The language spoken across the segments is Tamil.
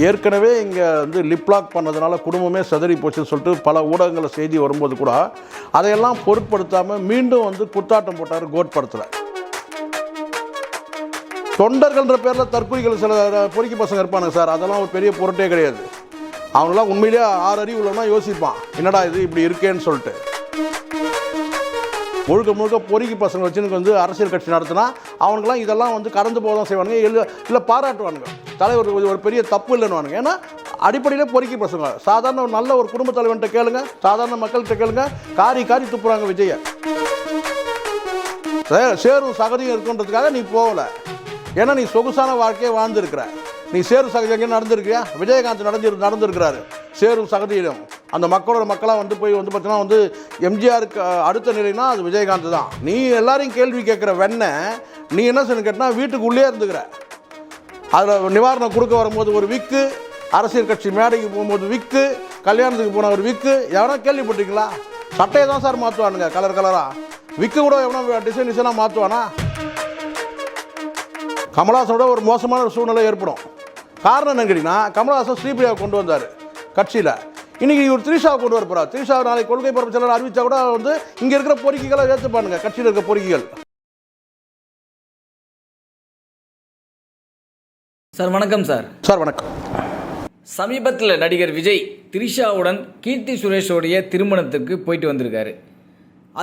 ஏற்கனவே இங்கே வந்து லிப்லாக் பண்ணதுனால குடும்பமே செதறி போச்சுன்னு சொல்லிட்டு பல ஊடகங்களில் செய்தி வரும்போது கூட அதையெல்லாம் பொருட்படுத்தாமல் மீண்டும் வந்து குத்தாட்டம் போட்டார் கோட் படத்தில். தொண்டர்கள்ன்ற பேரில் தற்கொலைகள் சில பொறுக்கி பசங்க இருப்பானுங்க சார். அதெல்லாம் ஒரு பெரிய பொருட்டே கிடையாது. அவங்களாம் உண்மையிலேயே ஆறு அறிவு உள்ளவனா யோசிப்பான். என்னடா இது இப்படி இருக்கேன்னு சொல்லிட்டு. முழுக்க முழுக்க பொறுக்கி பசங்க எனக்கு வந்து அரசியல் கட்சி நடத்தினா அவனுக்குலாம் இதெல்லாம் வந்து கடந்து போக தான் செய்வானுங்க இல்லை இல்லை பாராட்டுவானுங்க. தலைவர் ஒரு பெரிய தப்பு இல்லைன்னு ஏன்னா அடிப்படையில் பொறுக்கி பசங்க. சாதாரண ஒரு நல்ல ஒரு குடும்ப தலைவன்கிட்ட கேளுங்க சாதாரண மக்கள்கிட்ட கேளுங்க காரி காரி துப்புறாங்க விஜய. சேரும் சகதியும் இருக்குன்றதுக்காக நீ போகல. ஏன்னா நீ சொகுசான வாழ்க்கையை வாழ்ந்துருக்கிற. நீ சேரும் சகதி எங்கே நடந்திருக்கியா விஜயகாந்த் நடந்து நடந்திருக்கிறாரு. சேரும் சகதியிலும். அந்த மக்களோட மக்களாக வந்து போய் வந்து பார்த்தீங்கன்னா வந்து எம்ஜிஆருக்கு அடுத்த நிலைனா அது விஜயகாந்த் தான். நீ எல்லாரையும் கேள்வி கேட்குற வெண்ணை நீ என்ன செய்யணும் கேட்டினா வீட்டுக்குள்ளேயே இருந்துக்கிற. அதில் நிவாரணம் கொடுக்க வரும்போது ஒரு விக்கு அரசியல் கட்சி மேடைக்கு போகும்போது விக்கு கல்யாணத்துக்கு போன ஒரு விக்கு எவனா கேள்விப்பட்டீங்களா சட்டையை தான் சார் மாற்றுவானுங்க கலர் கலராக விக்கு கூட எவனா டிசைன் டிசைனாக மாற்றுவானா கமலஹாசனோட ஒரு மோசமான ஒரு சூழ்நிலை ஏற்படும். காரணம் என்னன்னு கேட்டிங்கன்னா கமலஹாசன் ஸ்ரீபிரியாவை கொண்டு வந்தார் கட்சியில். இன்னைக்கு இவர் திரிஷாவை கொண்டு வர போகிறார் திரிஷா நாளைக்கு கொள்கை பரப்பு செயலர் அறிவிச்சா கூட வந்து இங்கே இருக்கிற பொறுக்கிகளை ஏற்றுப்பானுங்க கட்சியில் இருக்கிற பொறுக்கிகள் சார் வணக்கம் சார். சார் வணக்கம். சமீபத்தில் நடிகர் விஜய் திரிஷாவுடன் கீர்த்தி சுரேஷோடைய திருமணத்துக்கு போயிட்டு வந்திருக்காரு.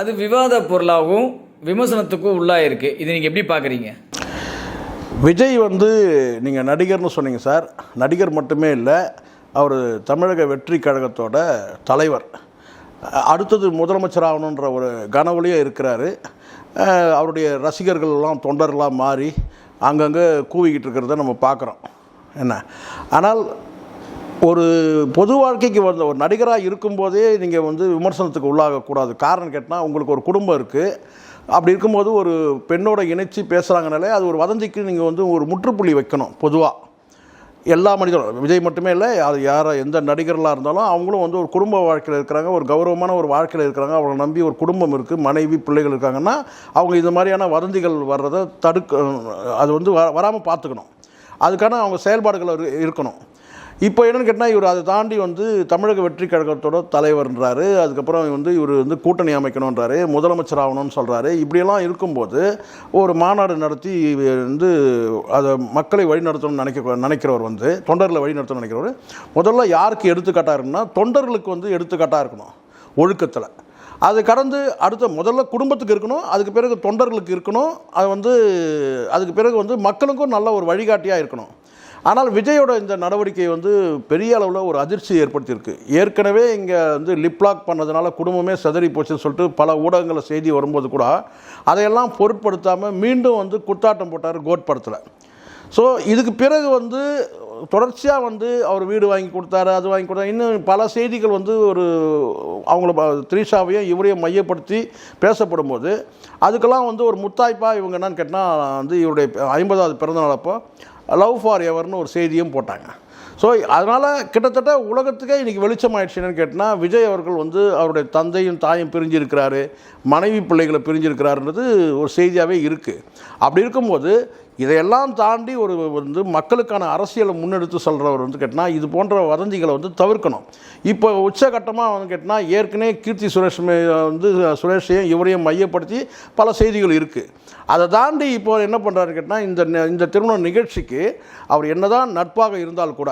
அது விவாத பொருளாகவும் விமர்சனத்துக்கும் உள்ளாயிருக்கு இதை நீங்கள் எப்படி பார்க்குறீங்க விஜய் வந்து நீங்கள் நடிகர்னு சொன்னீங்க சார். நடிகர் மட்டுமே இல்லை அவர் தமிழக வெற்றி கழகத்தோட தலைவர். அடுத்தது முதலமைச்சர் ஆகணுன்ற ஒரு கனவுலேயே இருக்கிறாரு. அவருடைய ரசிகர்கள் எல்லாம் தொண்டர்களாக மாறி அங்கங்கே கூவிக்கிட்டு இருக்கிறத நம்ம பார்க்குறோம் என்ன? ஆனால் ஒரு பொது வாழ்க்கைக்கு வந்த ஒரு நடிகராக இருக்கும்போதே நீங்கள் வந்து விமர்சனத்துக்கு உள்ளாகக்கூடாது காரணம் கேட்டால் உங்களுக்கு ஒரு குடும்பம் இருக்குது அப்படி இருக்கும்போது ஒரு பெண்ணோட இணைச்சி பேசுகிறாங்கனாலே அது ஒரு வதந்திக்கு நீங்கள் வந்து ஒரு முற்றுப்புள்ளி வைக்கணும் பொதுவாக எல்லா மனிதரும் விஜய் மட்டுமே இல்லை அது யாரோ எந்த நடிகர்களாக இருந்தாலும் அவங்களும் வந்து ஒரு குடும்ப வாழ்க்கையில் இருக்கிறாங்க ஒரு கௌரவமான ஒரு வாழ்க்கையில் இருக்கிறாங்க அவங்களை நம்பி ஒரு குடும்பம் இருக்குது மனைவி பிள்ளைகள் இருக்காங்கன்னா அவங்க இது மாதிரியான வதந்திகள் வர்றதை தடுக்க அது வந்து வ வராமல் பார்த்துக்கணும். அதுக்கான அவங்க செயல்பாடுகள் இருக்கணும். இப்போ என்னென்னு கேட்டால் இவர் அதை தாண்டி வந்து தமிழக வெற்றி கழகத்தோட தலைவர்ன்றாரு. அதுக்கப்புறம் வந்து இவர் வந்து கூட்டணி அமைக்கணுன்றாரு முதலமைச்சர் ஆகணும்னு சொல்கிறாரு இப்படியெல்லாம் இருக்கும்போது ஒரு மாநாடு நடத்தி வந்து அதை மக்களை வழிநடத்தணும்னு நினைக்க நினைக்கிறவர் வந்து தொண்டர்களை வழிநடத்தணும்னு நினைக்கிறவர் முதல்ல யாருக்கு எடுத்துக்காட்டாக இருக்குன்னா தொண்டர்களுக்கு வந்து எடுத்துக்காட்டாக இருக்கணும் ஒழுக்கத்தில். அது கடந்து அடுத்த முதல்ல குடும்பத்துக்கு இருக்கணும் அதுக்கு பிறகு தொண்டர்களுக்கு இருக்கணும் அது வந்து அதுக்கு பிறகு வந்து மக்களுக்கும் நல்ல ஒரு வழிகாட்டியாக இருக்கணும். ஆனால் விஜயோட இந்த நடவடிக்கை வந்து பெரிய அளவில் ஒரு அதிர்ச்சி ஏற்படுத்தியிருக்கு. ஏற்கனவே இங்கே வந்து லிப்லாக் பண்ணதுனால குடும்பமே செதறி போச்சுன்னு சொல்லிட்டு பல ஊடகங்களில் செய்தி வரும்போது கூட அதையெல்லாம் பொருட்படுத்தாமல் மீண்டும் வந்து குத்தாட்டம் போட்டார் கோட் படத்தில். ஸோ இதுக்கு பிறகு வந்து தொடர்ச்சியாக வந்து அவர் வீடு வாங்கி கொடுத்தாரு அது வாங்கி கொடுத்தாரு. இன்னும் பல செய்திகள் வந்து ஒரு அவங்கள த்ரீஷாவையும் த்ரிஷாவையும் இவரையும் மையப்படுத்தி பேசப்படும்போது அதுக்கெல்லாம் வந்து ஒரு முத்தாய்ப்பாக இவங்க என்னன்னு கேட்டால் வந்து இவருடைய ஐம்பதாவது பிறந்தநாள் அப்போ லவ் ஃபார் எவர்னு ஒரு செய்தியும் போட்டாங்க. ஸோ அதனால் கிட்டத்தட்ட உலகத்துக்கே இன்றைக்கி வெளிச்சம் ஆயிடுச்சுன்னு என்னன்னு கேட்டால் விஜய் அவர்கள் வந்து அவருடைய தந்தையும் தாயும் பிரிஞ்சிருக்கிறாரு மனைவி பிள்ளைகளை பிரிஞ்சிருக்கிறாருன்றது ஒரு செய்தியாகவே இருக்குது அப்படி இருக்கும்போது இதையெல்லாம் தாண்டி ஒரு வந்து மக்களுக்கான அரசியலை முன்னெடுத்து சொல்கிறவர் வந்து கேட்டால் இது போன்ற வதந்திகளை வந்து தவிர்க்கணும். இப்போ உச்சகட்டமாக வந்து கேட்டால் ஏற்கனவே கீர்த்தி சுரேஷ்மே வந்து சுரேஷையும் இவரையும் மையப்படுத்தி பல செய்திகள் இருக்குது அதை தாண்டி இப்போ என்ன பண்ணுறாரு கேட்டால் இந்த இந்த திருமண நிகழ்ச்சிக்கு அவர் என்னதான் நட்பாக இருந்தால் கூட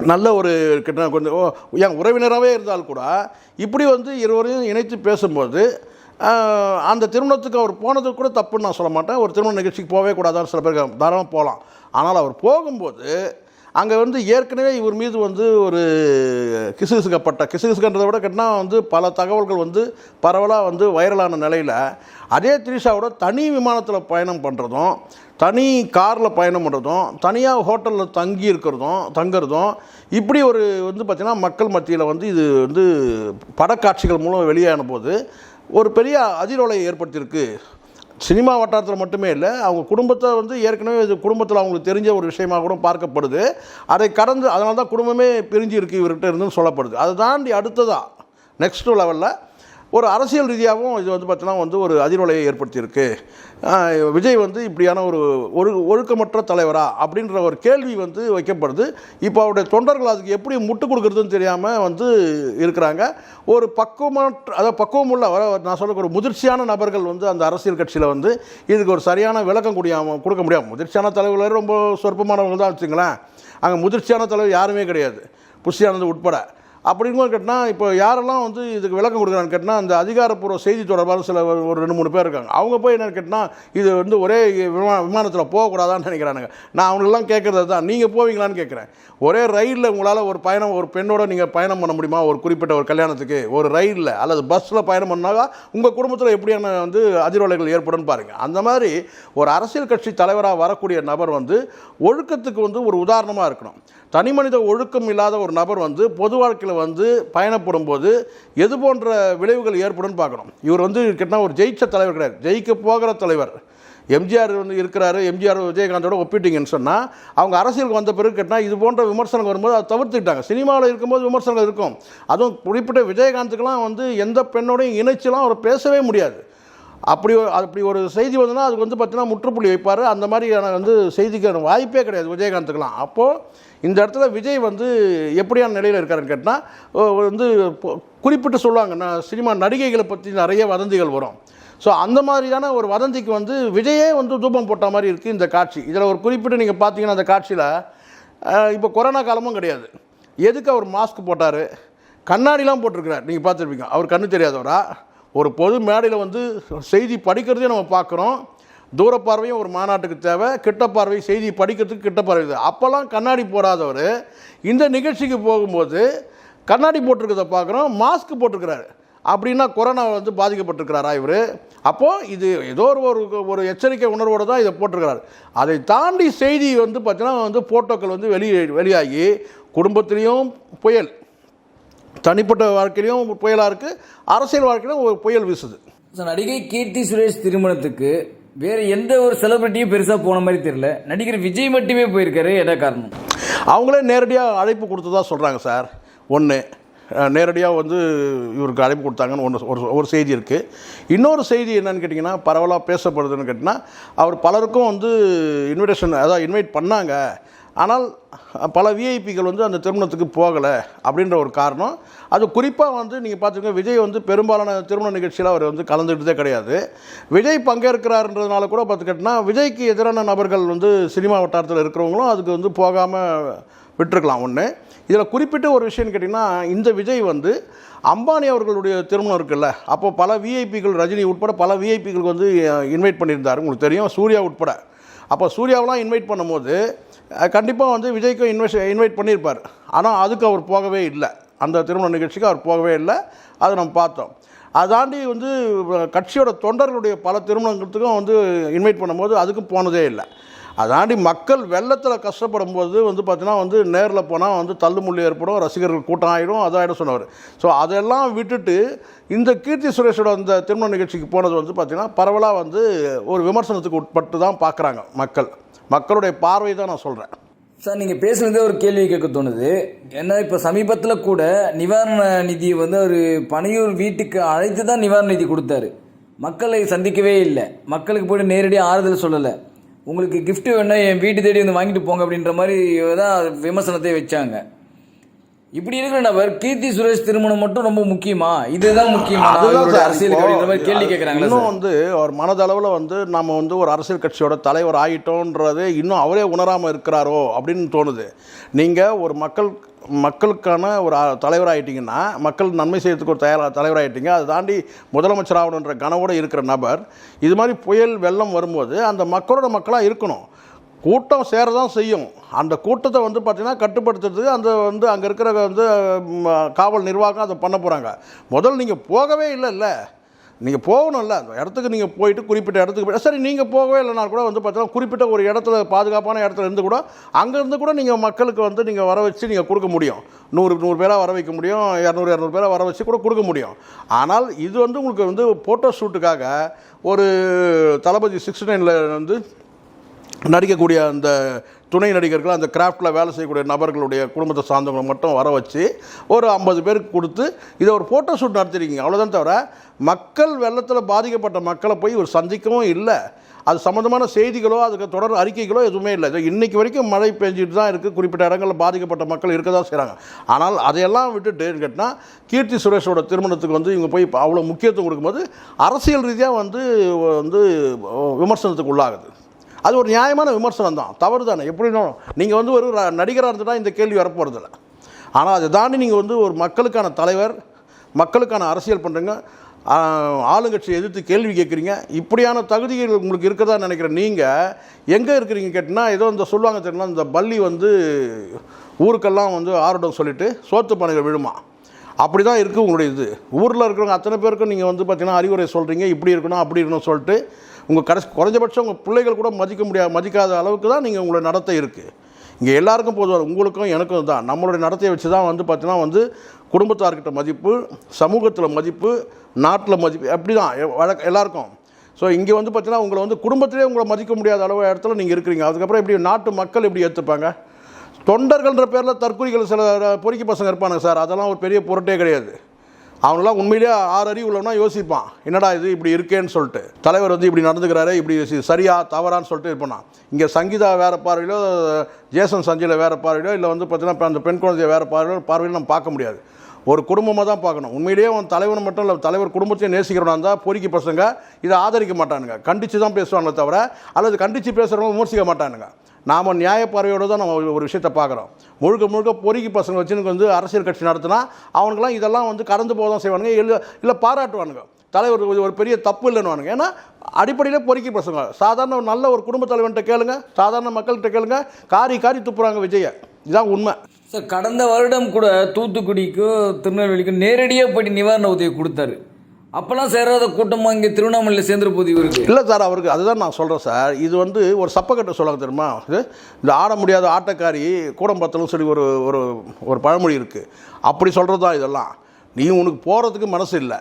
நல்ல ஒரு கிட்ட கொஞ்சம் ஓ, என் உறவினராகவே இருந்தால் கூட இப்படி வந்து இருவரையும் இணைத்து பேசும்போது அந்த திருமணத்துக்கு அவர் போனது கூட தப்புன்னு நான் சொல்ல மாட்டேன். ஒரு திருமண நிகழ்ச்சிக்கு போகவே கூடாதான்னு சில பேர் தாராளமாக போகலாம் ஆனால் அவர் போகும்போது அங்கே வந்து ஏற்கனவே இவர் மீது வந்து ஒரு கிசுகிசுக்கப்பட்ட கிசுகிசுக்கன்றதை விட கேட்டால் வந்து பல தகவல்கள் வந்து பரவலாக வந்து வைரலான நிலையில் அதே திரிஷாவோட தனி விமானத்தில் பயணம் பண்ணுறதும் தனி காரில் பயணம் பண்ணுறதும் தனியாக ஹோட்டலில் தங்கி இருக்கிறதும் தங்குறதும் இப்படி ஒரு வந்து பார்த்திங்கன்னா மக்கள் மத்தியில் வந்து இது வந்து படக்காட்சிகள் மூலம் வெளியான போது ஒரு பெரிய அதிரோலையை ஏற்படுத்தியிருக்கு. சினிமா வட்டாரத்தில் மட்டுமே இல்லை அவங்க குடும்பத்தை வந்து ஏற்கனவே இது குடும்பத்தில் அவங்களுக்கு தெரிஞ்ச ஒரு விஷயமாக கூட பார்க்கப்படுது. அதை கடந்து அதனால தான் குடும்பமே பிரிஞ்சு இருக்கு இவர்கிட்ட இருந்துன்னு சொல்லப்படுது. அதை தாண்டி அடுத்ததாக நெக்ஸ்ட் லெவலில் ஒரு அரசியல் ரீதியாகவும் இது வந்து பார்த்தீங்கன்னா வந்து ஒரு அதிர்வலையை ஏற்படுத்தியிருக்கு. விஜய் வந்து இப்படியான ஒரு ஒரு ஒழுக்கமற்ற தலைவரா அப்படின்ற ஒரு கேள்வி வந்து வைக்கப்படுது. இப்போ அவருடைய தொண்டர்கள் அதுக்கு எப்படி முட்டு கொடுக்குறதுன்னு தெரியாமல் வந்து இருக்கிறாங்க. ஒரு பக்குவமற்ற அதாவது பக்குவம் உள்ள வர- நான் சொல்ல ஒரு முதிர்ச்சியான நபர்கள் வந்து அந்த அரசியல் கட்சியில் வந்து இதுக்கு ஒரு சரியான விளக்கம் குடியாம கொடுக்க முடியாது. முதிர்ச்சியான தலைவர்கள் ரொம்ப சொற்பமானவங்க தான் வச்சுங்களேன் அங்கே முதிர்ச்சியான தலைவர் யாருமே கிடையாது. புஷியானது உட்பட. அப்படிங்கும்போது கேட்டால் இப்போ யாரெல்லாம் வந்து இதுக்கு விளக்கம் கொடுக்குறான்னு கேட்டால் அந்த அதிகாரப்பூர்வ செய்தி தொடர்பான சில ஒரு ரெண்டு மூணு பேர் இருக்காங்க. அவங்க போய் என்னென்னு கேட்டால் இது வந்து ஒரே விமா விமானத்தில் போகக்கூடாதான்னு நினைக்கிறானுங்க. நான் அவங்களெல்லாம் கேட்குறது தான் நீங்கள் போவீங்களான்னு கேட்குறேன். ஒரே ரயிலில் உங்களால் ஒரு பயணம் ஒரு பெண்ணோட நீங்கள் பயணம் பண்ண முடியுமா? ஒரு குறிப்பிட்ட ஒரு கல்யாணத்துக்கு ஒரு ரயிலில் அல்லது பஸ்ஸில் பயணம் பண்ணாக்கா உங்கள் குடும்பத்தில் எப்படியான வந்து அதிர்வலைகள் ஏற்படும் பாருங்கள் அந்த மாதிரி ஒரு அரசியல் கட்சி தலைவராக வரக்கூடிய நபர் வந்து ஒழுக்கத்துக்கு வந்து ஒரு உதாரணமாக இருக்கணும். தனி மனித ஒழுக்கம் இல்லாத ஒரு நபர் வந்து பொது வாழ்க்கையில் வந்து பயணப்படும் போது எது போன்ற விளைவுகள் ஏற்படும்னு பார்க்கணும். இவர் வந்து கிட்ட ஒரு ஜெயிச்ச தலைவர் கிடையாது. ஜெயிக்க போகிற தலைவர். எம்ஜிஆர் வந்து இருக்கிறாரு. எம்ஜிஆர் விஜயகாந்தோட ஒப்பிட்டீங்கன்னு சொன்னால் அவங்க அரசியலுக்கு வந்த பிறகு கேட்டால் இது போன்ற விமர்சனங்கள் வரும்போது அதை தவிர்த்துக்கிட்டாங்க. சினிமாவில் இருக்கும்போது விமர்சனங்கள் இருக்கும். அதுவும் குறிப்பிட்ட விஜயகாந்துக்கெலாம் வந்து எந்த பெண்ணோடையும் இணைச்சிலாம் அவர் பேசவே முடியாது. அப்படி ஒரு- அப்படி ஒரு செய்தி வந்ததுன்னா அதுக்கு வந்து பார்த்தீங்கன்னா முற்றுப்புள்ளி வைப்பார். அந்த மாதிரியான வந்து செய்திக்கான வாய்ப்பே கிடையாது விஜயகாந்துக்கெலாம் அப்போது இந்த இடத்துல விஜய் வந்து எப்படியான நிலையில் இருக்காருன்னு கேட்டால் வந்து குறிப்பிட்டு சொல்லுவாங்க. நான் சினிமா நடிகைகளை பற்றி நிறைய வதந்திகள் வரும். ஸோ அந்த மாதிரியான ஒரு வதந்திக்கு வந்து விஜயே வந்து தூபம் போட்ட மாதிரி இருக்குது இந்த காட்சி. இதில் ஒரு குறிப்பிட்டு நீங்கள் பார்த்தீங்கன்னா அந்த காட்சியில் இப்போ கொரோனா காலமும் கிடையாது. எதுக்கு அவர் மாஸ்க் போட்டார்? கண்ணாடிலாம் போட்டிருக்கிறார். நீங்கள் பார்த்துருப்பீங்க. அவர் கண்ணு தெரியாதவரா? ஒரு பொது மேடையில் வந்து செய்தி படிக்கிறதையும் நம்ம பார்க்குறோம். தூர பார்வையும் ஒரு மாநாட்டுக்கு தேவை. கிட்ட பார்வை செய்தி படிக்கிறதுக்கு கிட்ட பார்வை அப்போல்லாம் கண்ணாடி போடாதவர் இந்த நிகழ்ச்சிக்கு போகும்போது கண்ணாடி போட்டிருக்கிறத பார்க்குறோம். மாஸ்க் போட்டிருக்கிறாரு. அப்படின்னா கொரோனா வந்து பாதிக்கப்பட்டிருக்கிறாரா இவர்? அப்போது இது ஏதோ ஒரு ஒரு ஒரு எச்சரிக்கை உணர்வோடு தான் இதை போட்டிருக்கிறார். அதை தாண்டி செய்தி வந்து பார்த்தீங்கன்னா வந்து ஃபோட்டோக்கள் வந்து வெளியே வெளியாகி குடும்பத்திலையும் புயல். தனிப்பட்ட வாழ்க்கையிலையும் புயலாக இருக்குது அரசியல் வாழ்க்கையிலும் ஒரு புயல் வீசுது. நடிகை கீர்த்தி சுரேஷ் திருமணத்துக்கு வேற எந்த ஒரு செலிபிரிட்டியும் பெருசாக போன மாதிரி தெரியல. நடிகர் விஜய் மட்டுமே போயிருக்காரு என்ன காரணம்? அவங்களே நேரடியாக அழைப்பு கொடுத்ததா சொல்கிறாங்க சார். ஒன்று நேரடியாக வந்து இவருக்கு அழைப்பு கொடுத்தாங்கன்னு ஒன்று ஒரு ஒரு செய்தி இருக்குது இன்னொரு செய்தி என்னன்னு கேட்டிங்கன்னா பரவலாக பேசப்படுதுன்னு கேட்டிங்கன்னா அவர் பலருக்கும் வந்து இன்விடேஷன் அதாவது இன்வைட் பண்ணாங்க. ஆனால் பல விஐபிகள் வந்து அந்த திருமணத்துக்கு போகலை அப்படின்ற ஒரு காரணம். அது குறிப்பாக வந்து நீங்கள் பார்த்துக்கோங்க விஜய் வந்து பெரும்பாலான திருமண நிகழ்ச்சியில் அவர் வந்து கலந்துக்கிட்டதே கிடையாது. விஜய் பங்கேற்கிறாருன்றதுனால கூட பார்த்துக்கிட்டோன்னா விஜய்க்கு எதிரான நபர்கள் வந்து சினிமா வட்டாரத்தில் இருக்கிறவங்களும் அதுக்கு வந்து போகாமல் விட்டுருக்கலாம் ஒன்று இதில் குறிப்பிட்ட ஒரு விஷயம் கேட்டிங்கன்னா இந்த விஜய் வந்து அம்பானி அவர்களுடைய திருமணம் இருக்குல்ல அப்போ பல விஐபிகள் ரஜினி உட்பட பல விஐபிகளுக்கு வந்து இன்வைட் பண்ணியிருந்தார். உங்களுக்கு தெரியும் சூர்யா உட்பட. அப்போ சூர்யாவெலாம் இன்வைட் பண்ணும்போது கண்டிப்பாக வந்து விஜய்க்கும் இன்வெஸ்ட் இன்வைட் பண்ணியிருப்பார். ஆனால் அதுக்கு அவர் போகவே இல்லை. அந்த திருமண நிகழ்ச்சிக்கு அவர் போகவே இல்லை. அதை நம்ம பார்த்தோம். அதாண்டி வந்து கட்சியோட தொண்டர்களுடைய பல திருமணத்துக்கும் வந்து இன்வைட் பண்ணும்போது அதுக்கும் போனதே இல்லை. அதாண்டி மக்கள் வெள்ளத்தில் கஷ்டப்படும் போது வந்து பார்த்தீங்கன்னா வந்து நேரில் போனால் வந்து தள்ளுமுள்ளி ஏற்படும் ரசிகர்கள் கூட்டம் ஆகிடும் அதாயிடும் சொன்னவர். ஸோ அதெல்லாம் விட்டுட்டு இந்த கீர்த்தி சுரேஷோட அந்த திருமண நிகழ்ச்சிக்கு போனது வந்து பார்த்திங்கன்னா பரவலாக வந்து ஒரு விமர்சனத்துக்கு உட்பட்டு தான் பார்க்குறாங்க மக்கள். மக்களுடைய பார்வை தான் நான் சொல்கிறேன் சார் நீங்கள் பேசுனதே ஒரு கேள்வி கேட்க தோணுது. ஏன்னா இப்போ சமீபத்தில் கூட நிவாரண நிதி வந்து ஒரு பனையூர் வீட்டுக்கு அழைத்து தான் நிவாரண நிதி கொடுத்தாரு. மக்களை சந்திக்கவே இல்லை. மக்களுக்கு போய்ட்டு நேரடியாக ஆறுதல் சொல்லலை. உங்களுக்கு கிஃப்ட்டு வேணால் என் வீட்டு தேடி வந்து வாங்கிட்டு போங்க அப்படின்ற மாதிரி தான் விமர்சனத்தை வச்சாங்க. இப்படி இருக்கிற நபர் கீர்த்தி சுரேஷ் திருமணம் மட்டும் ரொம்ப முக்கியமா? இதுதான் முக்கியமா? அரசியலுக்கு அப்படின்ற மாதிரி கேள்வி கேட்குறாங்களா இன்னும் வந்து அவர் மனதளவில் வந்து நம்ம வந்து ஒரு அரசியல் கட்சியோட தலைவர் ஆகிட்டோன்றது இன்னும் அவரே உணராமல் இருக்கிறாரோ அப்படின்னு தோணுது. நீங்கள் ஒரு மக்கள் மக்களுக்கான ஒரு தலைவர் ஆயிட்டீங்கன்னா மக்கள் நன்மை செய்யறதுக்கு ஒரு தயாரா தலைவர் ஆயிட்டீங்க அதை தாண்டி முதலமைச்சர் ஆகணுன்ற கனவோடு இருக்கிற நபர் இது மாதிரி புயல் வெள்ளம் வரும்போது அந்த மக்களோட மக்களாக இருக்கணும். கூட்டம் சேர தான் செய்யும். அந்த கூட்டத்தை வந்து பார்த்திங்கன்னா கட்டுப்படுத்துறதுக்கு அந்த வந்து அங்கே இருக்கிற வந்து காவல் நிர்வாகம் அதை பண்ண போகிறாங்க முதல்ல நீங்கள் போகவே இல்லைல்ல நீங்கள் போகணும்ல அந்த இடத்துக்கு நீங்கள் போயிட்டு குறிப்பிட்ட இடத்துக்கு போய் சரி நீங்கள் போகவே இல்லைனா கூட வந்து பார்த்தீங்கன்னா குறிப்பிட்ட ஒரு இடத்துல பாதுகாப்பான இடத்துல இருந்து கூட அங்கேருந்து கூட நீங்கள் மக்களுக்கு வந்து நீங்கள் வர வச்சு நீங்கள் கொடுக்க முடியும். நூறு நூறு பேராக வர வைக்க முடியும். இரநூறு இரநூறு பேராக வர வச்சு கூட கொடுக்க முடியும். ஆனால் இது வந்து உங்களுக்கு வந்து ஃபோட்டோ ஷூட்டுக்காக ஒரு தளபதி சிக்ஸ்டி நைனில் வந்து நடிக்கக்கூடிய அந்த துணை நடிகர்கள் அந்த கிராஃப்டில் வேலை செய்யக்கூடிய நபர்களுடைய குடும்பத்தை சார்ந்தவங்களை மட்டும் வர வச்சு ஒரு ஐம்பது பேருக்கு கொடுத்து இதை ஒரு ஃபோட்டோ ஷூட் நடத்திருக்கீங்க. அவ்வளோதான் தவிர மக்கள் வெள்ளத்தில் பாதிக்கப்பட்ட மக்களை போய் ஒரு சந்திக்கவும் இல்லை. அது சம்மந்தமான செய்திகளோ அதுக்கு தொடர் அறிக்கைகளோ எதுவுமே இல்லை. இது இன்றைக்கி வரைக்கும் மழை பெஞ்சிட்டு தான் இருக்குது குறிப்பிட்ட இடங்களில் பாதிக்கப்பட்ட மக்கள் இருக்க தான் செய்கிறாங்க ஆனால் அதையெல்லாம் விட்டுட்டு கேட்டால் கீர்த்தி சுரேஷோட திருமணத்துக்கு வந்து இவங்க போய் அவ்வளோ முக்கியத்துவம் கொடுக்கும்போது அரசியல் ரீதியாக வந்து வந்து விமர்சனத்துக்கு உள்ளாகுது. அது ஒரு நியாயமான விமர்சனம் தான். தவறு தானே. எப்படினாலும் நீங்கள் வந்து ஒரு நடிகராக இருந்துட்டால் இந்த கேள்வி வரப்போகிறதில்ல ஆனால் அதை தாண்டி நீங்கள் வந்து ஒரு மக்களுக்கான தலைவர் மக்களுக்கான அரசியல் பண்ணுறீங்க ஆளுங்கட்சியை எதிர்த்து கேள்வி கேட்குறீங்க இப்படியான தகுதிகள் உங்களுக்கு இருக்கிறதா நினைக்கிறேன் நீங்கள் எங்கே இருக்கிறீங்க கேட்டினா ஏதோ இந்த சொல்லுவாங்க தெரியுமா இந்த பள்ளி வந்து ஊருக்கெல்லாம் வந்து ஆரோடம் சொல்லிவிட்டு சோத்து பானைகள் விழுமா. அப்படி தான் இருக்குது உங்களுடைய இது. ஊரில் இருக்கிறவங்க அத்தனை பேருக்கும் நீங்கள் வந்து பார்த்தீங்கன்னா அறிவுரை சொல்கிறீங்க இப்படி இருக்கணும் அப்படி இருக்கணும் சொல்லிட்டு உங்கள் கடைசி குறைஞ்சபட்சம் உங்கள் பிள்ளைகள் கூட மதிக்க முடியாது மதிக்காத அளவுக்கு தான் நீங்கள் உங்களோட நடத்தை இருக்குது இங்கே எல்லாருக்கும் பொதுவாக உங்களுக்கும் எனக்கும் தான் நம்மளுடைய நடத்தையை வச்சு தான் வந்து பார்த்தீங்கன்னா வந்து குடும்பத்தார்கிட்ட மதிப்பு சமூகத்தில் மதிப்பு நாட்டில் மதிப்பு அப்படி தான் வழக்க எல்லாருக்கும். ஸோ இங்கே வந்து பார்த்தீங்கன்னா உங்களை வந்து குடும்பத்திலே உங்களை மதிக்க முடியாத அளவு இடத்துல நீங்கள் இருக்கிறீங்க. அதுக்கப்புறம் எப்படி நாட்டு மக்கள் எப்படி ஏற்றுப்பாங்க தொண்டர்கள்ன்ற பேரில் தற்கொலைகள் சில பொறுக்கி பசங்க இருப்பானுங்க சார். அதெல்லாம் ஒரு பெரிய பொருட்டே கிடையாது. அவனெல்லாம் உண்மையிலேயே ஆறு அறிவு உள்ளவனா யோசிப்பான். என்னடா இது இப்படி இருக்கேன்னு சொல்லிட்டு. தலைவர் வந்து இப்படி நடந்துக்கிறாரு இப்படி சரியா தவறான்னு சொல்லிட்டு இருப்பான் இங்கே சங்கீதா வேறு பார்வையிலோ ஜேசன் சஞ்சயில் வேறு பார்வையிலோ இல்லை வந்து பார்த்தீங்கன்னா அந்த பெண் குழந்தைய வேறு பார்வையிலோ பார்வையிலோ நம்ம பார்க்க முடியாது. ஒரு குடும்பமாக தான் பார்க்கணும். உண்மையிலேயே அவன் தலைவன் மட்டும் இல்லை தலைவர் குடும்பத்தையும் நேசிக்கிறவனா இருந்தால் பொறுக்கி பசங்க இதை ஆதரிக்க மாட்டானுங்க. கண்டித்து தான் பேசுவாங்களே தவிர அல்லது கண்டித்து பேசுகிறவங்க விமர்சிக்க மாட்டானுங்க. நாம் நியாய பார்வையோடு தான் நம்ம ஒரு விஷயத்தை பார்க்குறோம். முழுக்க முழுக்க பொறுக்கி பசங்க வச்சுன்னு வந்து அரசியல் கட்சி நடத்தினா அவனுக்கெல்லாம் இதெல்லாம் வந்து கடந்து போக தான் செய்வானுங்க. இல்லை இல்லை பாராட்டுவானுங்க. தலைவர் ஒரு- பெரிய தப்பு இல்லைன்னு ஏன்னா அடிப்படையில் பொறுக்கி பசங்க. சாதாரண ஒரு நல்ல ஒரு குடும்ப தலைவன்கிட்ட கேளுங்க. சாதாரண மக்கள்கிட்ட கேளுங்க. காரி காரி துப்புறாங்க விஜய. இதுதான் உண்மை. சார் கடந்த வருடம் கூட தூத்துக்குடிக்கும் திருநெல்வேலிக்கும் நேரடியாக போய் நிவாரண உதவி கொடுத்தாரு. அப்போல்லாம் சேராத கூட்டமாக இங்கே திருவண்ணாமலையில் சேர்ந்துரு போது இவருக்கு? இல்லை சார் அவருக்கு அதுதான் நான் சொல்கிறேன் சார். இது வந்து ஒரு சப்பக்கட்டை சொல்ல தெரியுமா? இது இந்த ஆட முடியாத ஆட்டக்காரி கூடம்பத்தலும் சொல்லி ஒரு ஒரு ஒரு பழமொழி இருக்குது அப்படி சொல்கிறது தான் இதெல்லாம். நீ உனக்கு போகிறதுக்கு மனசு இல்லை.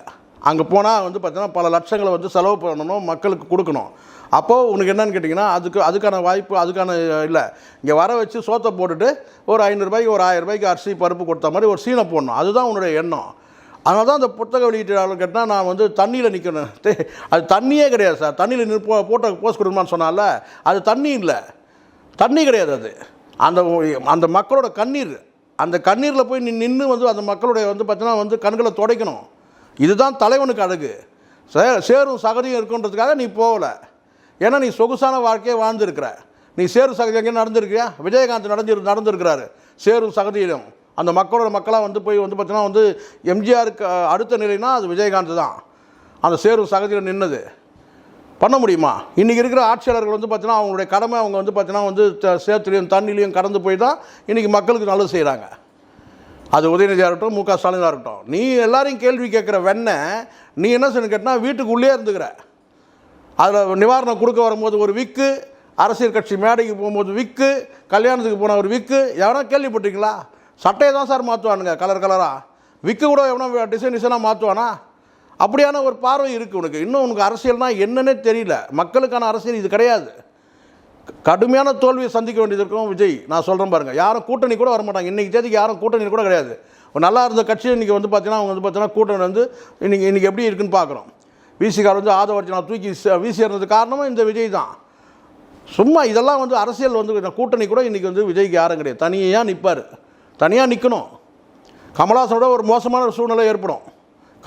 அங்கே போனால் வந்து பார்த்தீங்கன்னா பல லட்சங்களை வந்து செலவு பண்ணணும் மக்களுக்கு கொடுக்கணும். அப்போது உனக்கு என்னன்னு கேட்டிங்கன்னா அதுக்கு அதுக்கான வாய்ப்பு அதுக்கான இல்லை. இங்கே வர வச்சு சோத்தை போட்டுட்டு ஒரு ஐநூறுரூபாய்க்கு ஒரு ஆயிரம் ரூபாய்க்கு அரிசி பருப்பு கொடுத்த மாதிரி ஒரு சீனை போடணும். அதுதான் உன்னுடைய எண்ணம். அதனால தான் அந்த புத்தக வெளியீட்டாளர் கேட்டால் நான் வந்து தண்ணியில் நிற்கணும். அது தண்ணியே கிடையாது சார். தண்ணியில் நிற்போ போட்டோ போஸ்ட் கொடுமான்னு சொன்னால அது தண்ணி இல்லை. தண்ணி கிடையாது அது. அந்த அந்த மக்களோட கண்ணீர். அந்த கண்ணீரில் போய் நீ நின்று வந்து அந்த மக்களுடைய வந்து பார்த்தீங்கன்னா வந்து கண்களை துடைக்கணும். இதுதான் தலைவனுக்கு அழகு. சே சேரும் சகதியும் இருக்குன்றதுக்காக நீ போகல. ஏன்னா நீ சொகுசான வாழ்க்கையை வாழ்ந்துருக்கிற. நீ சேரும் சகதி எங்கேயும் நடந்திருக்கியா? விஜயகாந்த் நடந்து நடந்திருக்கிறாரு. சேரும் சகதியிலும். அந்த மக்களோட மக்களாக வந்து போய் வந்து பார்த்தீங்கன்னா வந்து எம்ஜிஆருக்கு அடுத்த நிலைனா அது விஜயகாந்த் தான். அந்த சேரும் சகதியில் நின்னது. பண்ண முடியுமா? இன்றைக்கி இருக்கிற ஆட்சியாளர்கள் வந்து பார்த்தீங்கன்னா அவங்களுடைய கடமை அவங்க வந்து பார்த்தீங்கன்னா வந்து சேத்துலேயும் சேத்துலையும் தண்ணிலையும் கடந்து போய் தான் இன்றைக்கி மக்களுக்கு நல்லது செய்கிறாங்க அது உதயநிதியாக இருக்கட்டும் மு க. ஸ்டாலினாக இருக்கட்டும். நீ எல்லாரையும் கேள்வி கேட்குற வெண்ணை நீ என்ன செய்யணும் கேட்டால் வீட்டுக்குள்ளே இருந்துக்கிற. அதில் நிவாரணம் கொடுக்க வரும்போது ஒரு விக்கு அரசியல் கட்சி மேடைக்கு போகும்போது விக்கு கல்யாணத்துக்கு போன ஒரு விக்கு. எவனா கேள்விப்பட்டீங்களா சட்டையை தான் சார் மாற்றுவானுங்க கலர் கலராக விற்க கூட எவனா டிசைன் டிசைனாக மாற்றுவானா? அப்படியான ஒரு பார்வை இருக்குது உனக்கு. இன்னும் உனக்கு அரசியல்னா என்னன்னே தெரியல. மக்களுக்கான அரசியல் இது கிடையாது. கடுமையான தோல்வியை சந்திக்க வேண்டியது இருக்கும் விஜய். நான் சொல்கிறேன் பாருங்கள் யாரும் கூட்டணி கூட வரமாட்டாங்க. இன்றைக்கி தேதிக்கு யாரும் கூட்டணி கூட கிடையாது. நல்லா இருந்த கட்சி இன்றைக்கி வந்து பார்த்தீங்கன்னா அவங்க வந்து பார்த்தீங்கன்னா கூட்டணி வந்து இன்றைக்கி இன்றைக்கி எப்படி இருக்குன்னு பார்க்குறோம் விசிகார் வந்து ஆதவர்ஜனா தூக்கி வீசி இருந்தது காரணமும் இந்த விஜய் தான். சும்மா இதெல்லாம் வந்து அரசியல் வந்து கூட்டணி கூட இன்றைக்கி வந்து விஜய்க்கு யாரும் கிடையாது. தனியாக நிற்பார் தனியாக நிற்கணும் கமலஹாசனோட ஒரு மோசமான ஒரு சூழ்நிலை ஏற்படும்.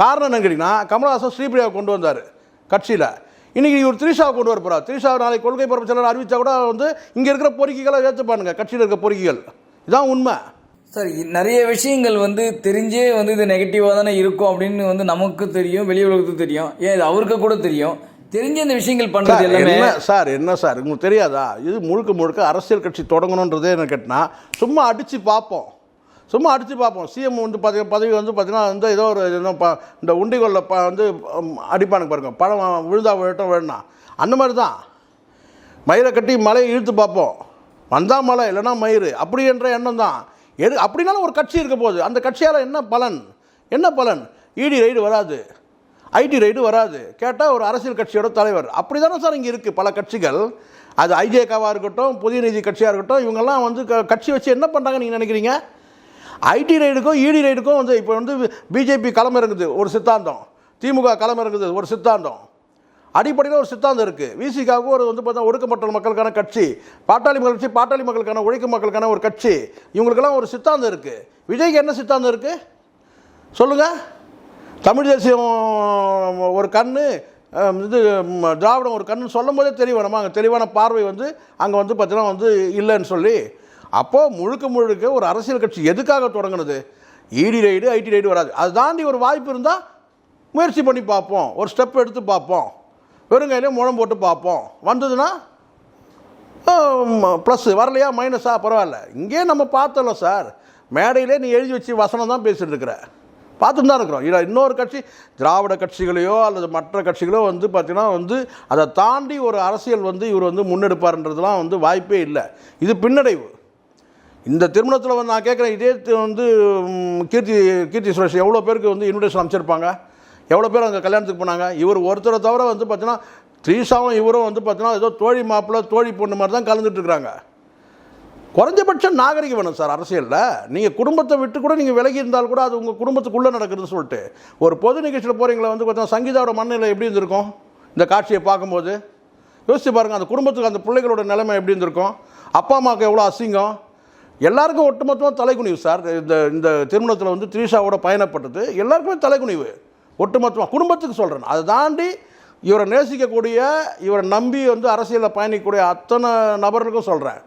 காரணம் என்னன்னு கேட்டிங்கன்னா கமலஹாசன் ஸ்ரீபிரியாவை கொண்டு வந்தார் கட்சியில். இன்றைக்கி இவர் திரிஷாவை கொண்டு வர போகிறார் திரிஷா நாளைக்கு கொள்கை பரப்பு செயலர் அறிவிச்சா கூட வந்து இங்கே இருக்கிற பொறுக்கிகளை ஏற்றுப்பானுங்க கட்சியில் இருக்க பொறுக்கிகள். இதான் உண்மை. சார் நிறைய விஷயங்கள் வந்து தெரிஞ்சே வந்து இது நெகட்டிவாக தானே இருக்கும் அப்படின்னு வந்து நமக்கு தெரியும் வெளி உலகத்துக்கு தெரியும். ஏன் இது அவருக்கு கூட தெரியும்? தெரிஞ்ச இந்த விஷயங்கள் பண்ணுறது எல்லாமே என்ன சார் என்ன சார்? உங்களுக்கு தெரியாதா? இது முழுக்க முழுக்க அரசியல் கட்சி தொடங்கணுன்றதே என்ன கேட்டினா சும்மா அடித்து பார்ப்போம். சும்மா அடித்து பார்ப்போம். சிஎம் வந்து பதவி பதவி வந்து பார்த்தீங்கன்னா வந்து ஏதோ ஒரு ப இந்த உண்டிகளில் ப வந்து அடிப்பானுக்கு அடிப்பானுங்க பாருங்க. பழம் விழுந்தா விழட்டும் வேணா அந்த மாதிரி தான் மயிரை கட்டி மலையை இழுத்து பார்ப்போம். வந்தால் மலை இல்லைன்னா மயிறு. அப்படி என்ற எண்ணம் தான் எது அப்படின்னாலும் ஒரு கட்சி இருக்க போகுது. அந்த கட்சியால் என்ன பலன்? என்ன பலன்? இடி ரைடு வராது. ஐடி ரைடு வராது. கேட்டால் ஒரு அரசியல் கட்சியோட தலைவர். அப்படி தானே சார் இங்கே இருக்குது பல கட்சிகள். அது ஐஜேகாவாக இருக்கட்டும் புதிய நீதி கட்சியாக இருக்கட்டும் இவங்கெல்லாம் வந்து க- கட்சி வச்சு என்ன பண்ணுறாங்க நீங்கள் நினைக்கிறீங்க? ஐடி ரைடுக்கும் இடி ரைடுக்கும் வந்து இப்போ வந்து பிஜேபி களம் ஒரு சித்தாந்தம். திமுக களம் ஒரு சித்தாந்தம். அடிப்படையில் ஒரு சித்தாந்தம் இருக்குது விசிகாவுக்கு ஒரு வந்து பார்த்தா ஒடுக்கப்பட்ட மக்களுக்கான கட்சி. பாட்டாளி மக்கள் கட்சி பாட்டாளி மக்களுக்கான உழைக்கும் மக்களுக்கான ஒரு கட்சி. இவங்களுக்கெல்லாம் ஒரு சித்தாந்தம் இருக்குது விஜய்க்கு என்ன சித்தாந்தம் இருக்குது சொல்லுங்கள் தமிழ் தேசியம் ஒரு கண்ணு இது திராவிடம் ஒரு கண்ணு சொல்லும் போதே தெளிவானமா அங்கே தெளிவான பார்வை வந்து அங்கே வந்து பார்த்தீங்கன்னா வந்து இல்லைன்னு சொல்லி அப்போது முழுக்க முழுக்க ஒரு அரசியல் கட்சி எதுக்காக தொடங்குனது? இடி ரைடு ஐடி ரைடு வராது. அது தாண்டி ஒரு வாய்ப்பு இருந்தால் முயற்சி பண்ணி பார்ப்போம். ஒரு ஸ்டெப் எடுத்து பார்ப்போம். வெறுங்கையிலே முழம் போட்டு பார்ப்போம். வந்ததுன்னா ப்ளஸ் வரலையா மைனஸா பரவாயில்ல. இங்கே நம்ம பார்த்தோம்ல சார் மேடையிலே நீ எழுதி வச்சு வசனம் தான் பேசிகிட்டு இருக்கிற. பார்த்துட்டு தான் இருக்கிறோம். இதில் இன்னொரு கட்சி திராவிட கட்சிகளையோ அல்லது மற்ற கட்சிகளோ வந்து பார்த்தீங்கன்னா வந்து அதை தாண்டி ஒரு அரசியல் வந்து இவர் வந்து முன்னெடுப்பார்ன்றதுலாம் வந்து வாய்ப்பே இல்லை. இது பின்னடைவு. இந்த திருமணத்தில் வந்து நான் கேட்குறேன் இதே வந்து கீர்த்தி கீர்த்தி சுரேஷ் எவ்வளோ பேருக்கு வந்து இன்விடேஷன் அமைச்சிருப்பாங்க எவ்வளோ பேர் அங்கே கல்யாணத்துக்கு போனாங்க? இவர் ஒருத்தரை தவிர வந்து பார்த்தீங்கன்னா த்ரீஷாவும் இவரும் வந்து பார்த்தீங்கன்னா ஏதோ தோழி மாப்பிள்ளை தோழி பொண்ணு மாதிரி தான் கலந்துட்டுருக்குறாங்க குறைஞ்சபட்சம் நாகரிகம் வேணும் சார் அரசியலில். நீங்கள் குடும்பத்தை விட்டு கூட நீங்கள் விலகி இருந்தால் கூட அது உங்கள் குடும்பத்துக்குள்ளே நடக்குதுன்னு சொல்லிட்டு. ஒரு பொது நிகழ்ச்சியில் போகிறீங்களா வந்து பார்த்தீங்கன்னா சங்கீதாவோட மண்ணில் எப்படி இருந்திருக்கும்? இந்த காட்சியை பார்க்கும்போது. யோசிச்சு பாருங்கள் அந்த குடும்பத்துக்கு அந்த பிள்ளைகளோட நிலைமை எப்படி இருந்திருக்கும்? அப்பா அம்மாவுக்கு எவ்வளோ அசிங்கம்? எல்லாருக்கும் ஒட்டுமொத்தமாக தலைக்குனிவு சார். இந்த இந்த திருமணத்தில் வந்து த்ரீஷாவோட பயணப்பட்டது எல்லாருக்குமே தலைக்குனிவு. ஒட்டுமொத்தமாக குடும்பத்துக்கு சொல்கிறேன் அதை தாண்டி இவரை நேசிக்கக்கூடிய இவரை நம்பி வந்து அரசியலில் பயணிக்கக்கூடிய அத்தனை நபர்களுக்கும் சொல்கிறேன்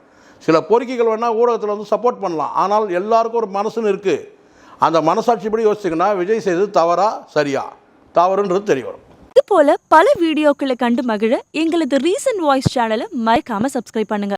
சில கோரிக்கைகள் வேணால் ஊடகத்தில் வந்து சப்போர்ட் பண்ணலாம். ஆனால் எல்லாருக்கும் ஒரு மனசுன்னு இருக்குது அந்த மனசாட்சிப்படி யோசிச்சிங்கன்னா விஜய் செய்தது தவறா சரியா? தவறுன்றது தெரிய வரும். இது போல பல வீடியோக்களை கண்டு மகிழ எங்களது ரீசன்ட் வாய்ஸ் சேனலை மறைக்காமல் சப்ஸ்கிரைப் பண்ணுங்கள்